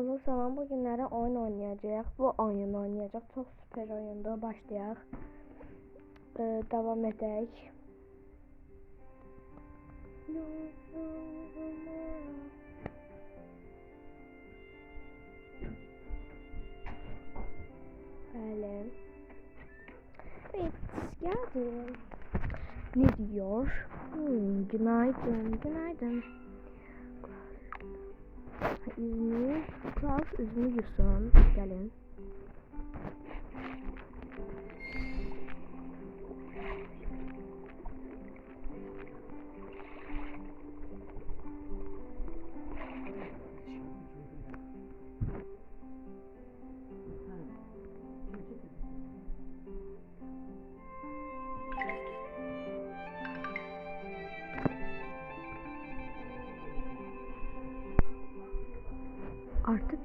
Uzun zaman bugünlere oyun oynayacağız. Bu oyun oynayacak. Çok süper oyunda başlayaq. Ee, devam edək. Bəli. Evet, geldim. Ne diyor? Hmm, günaydın, günaydın. Klaus üzümü yusun. Gelin.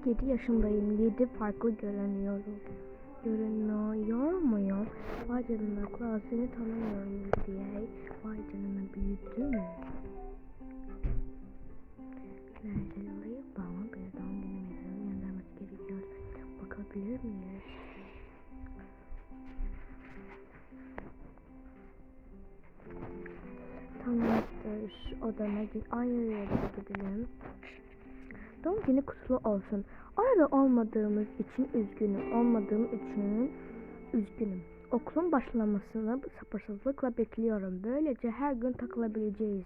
7 yaşındayım. 7 farklı görünüyorum. Görünüyor muyum? Vay canına Klaus seni tanımıyorum diye. Vay canına büyüdüm. Güzelliği bana bir doğum günü mesajı göndermesi gerekiyor. Bakabilir miyiz? Tamamdır. Odama git. Yere gidelim. Doğum günü kutlu olsun. Orada olmadığımız için üzgünüm. Olmadığım için üzgünüm. Okulun başlamasını sabırsızlıkla bekliyorum. Böylece her gün takılabileceğiz.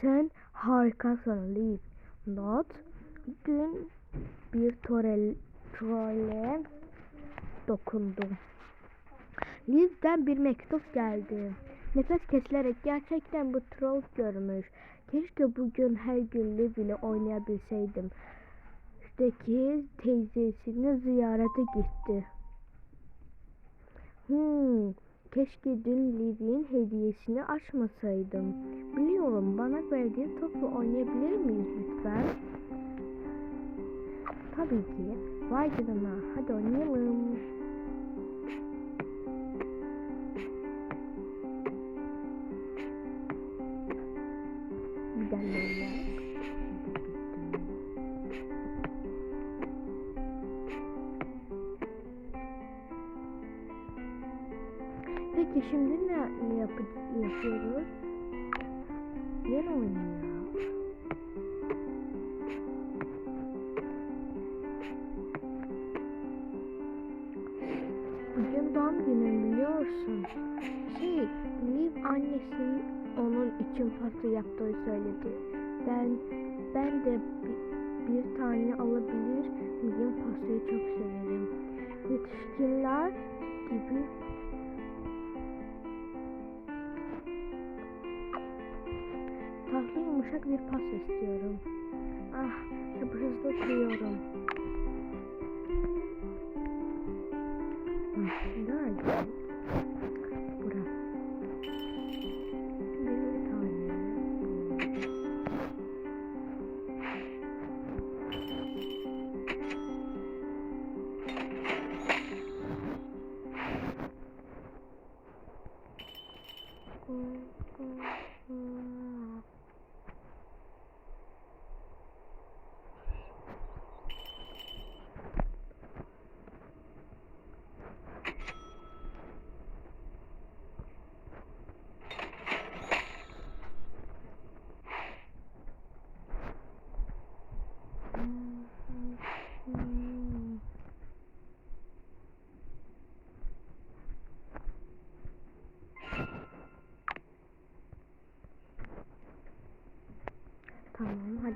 Sen harikasın Liv. Not. Dün bir trole, trole dokundum. Liv'den bir mektup geldi. Nefes kesilerek gerçekten bu troll görmüş. Keşke bugün her gün Liv ile oynayabilseydim. Üstteki teyzesini ziyarete gitti. Hmm, keşke dün Liv'in hediyesini açmasaydım. Biliyorum bana verdiği topla oynayabilir miyiz lütfen? Tabii ki. Vay canına. Hadi oynayalım. Gidenlerle. Peki şimdi ne, yapı yapıyoruz? Yeni oynuyor. Bugün doğum günüm biliyorsun. Şey, Liv annesinin onun için pasta yaptığı söyledi. Ben ben de bir, bir tane alabilir miyim? Pastayı çok severim. Yetişkinler gibi tatlı yumuşak bir pasta istiyorum. Ah, sabırsızlanıyorum. Ah, Nerede?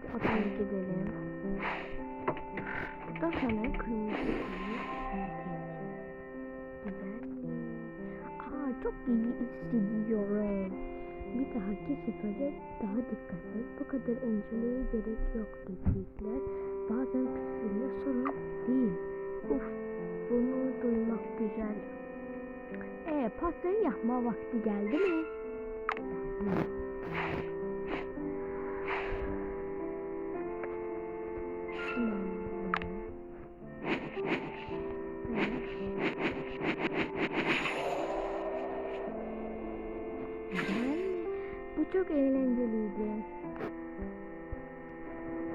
Hadi odaya gidelim. Bu da hemen kırmızı. Güzel. Aa çok iyi hissediyorum. Bir dahaki sefere daha dikkat et. Bu kadar endişelere gerek yok dediler. Bazen pisliğine sorun değil. Uf bunu duymak güzel. E pastayı yapma vakti geldi mi? Bu çok eğlenceliydi.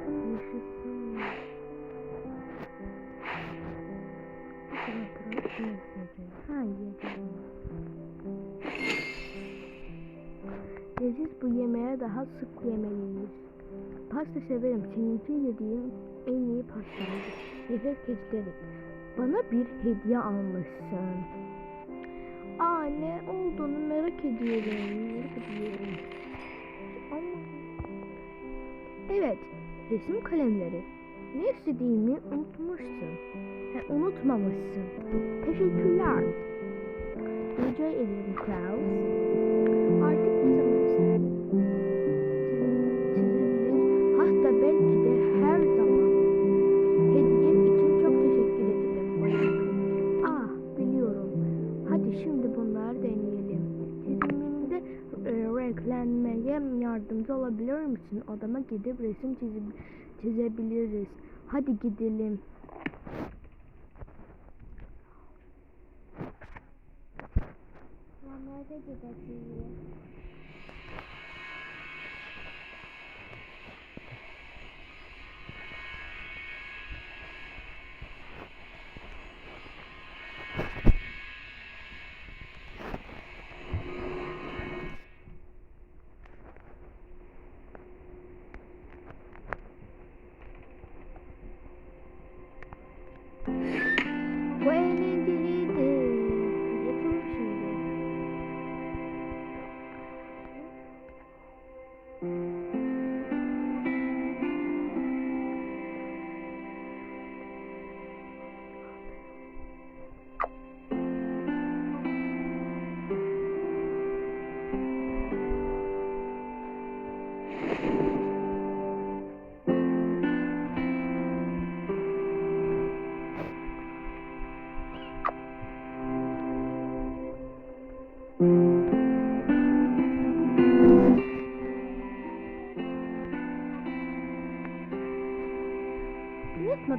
Yaşasın. Hayır. Leziz bu yemeğe daha sık yemeliyiz. Pasta severim. Seninki yediğim en iyi pastaydı. Nefes geçtirdik. Bana bir hediye almışsın. Aa ne olduğunu merak ediyorum. Merak ediyorum. Ama... Evet, resim kalemleri. Ne istediğimi unutmuşsun. Ha, unutmamışsın. Teşekkürler. Rica ederim Klaus. Artık renklenmeye yardımcı olabilir misin? Odama gidip resim çizip, çizebiliriz. Hadi gidelim. Nerede gideceğiz?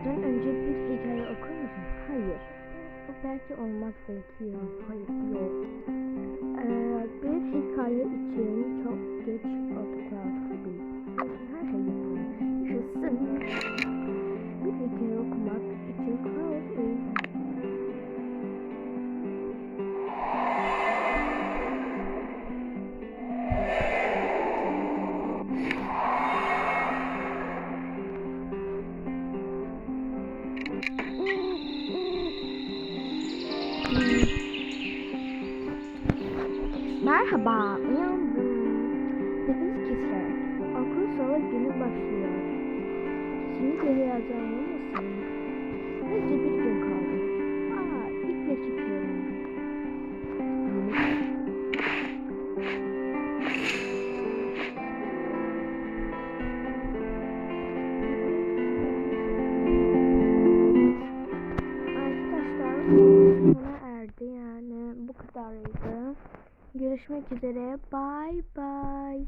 Yatmadan önce bir hikaye okur musun? Hayır. Belki olmaz belki ya. Hayır yok. Ee, bir hikaye için çok geç oturlar Kesinlikle heyecanlı mısın? Sadece bir gün kaldı. Aa, iple çıkıyorum. Arkadaşlar erdi yani bu kadarıydı. Görüşmek üzere. Bye bye.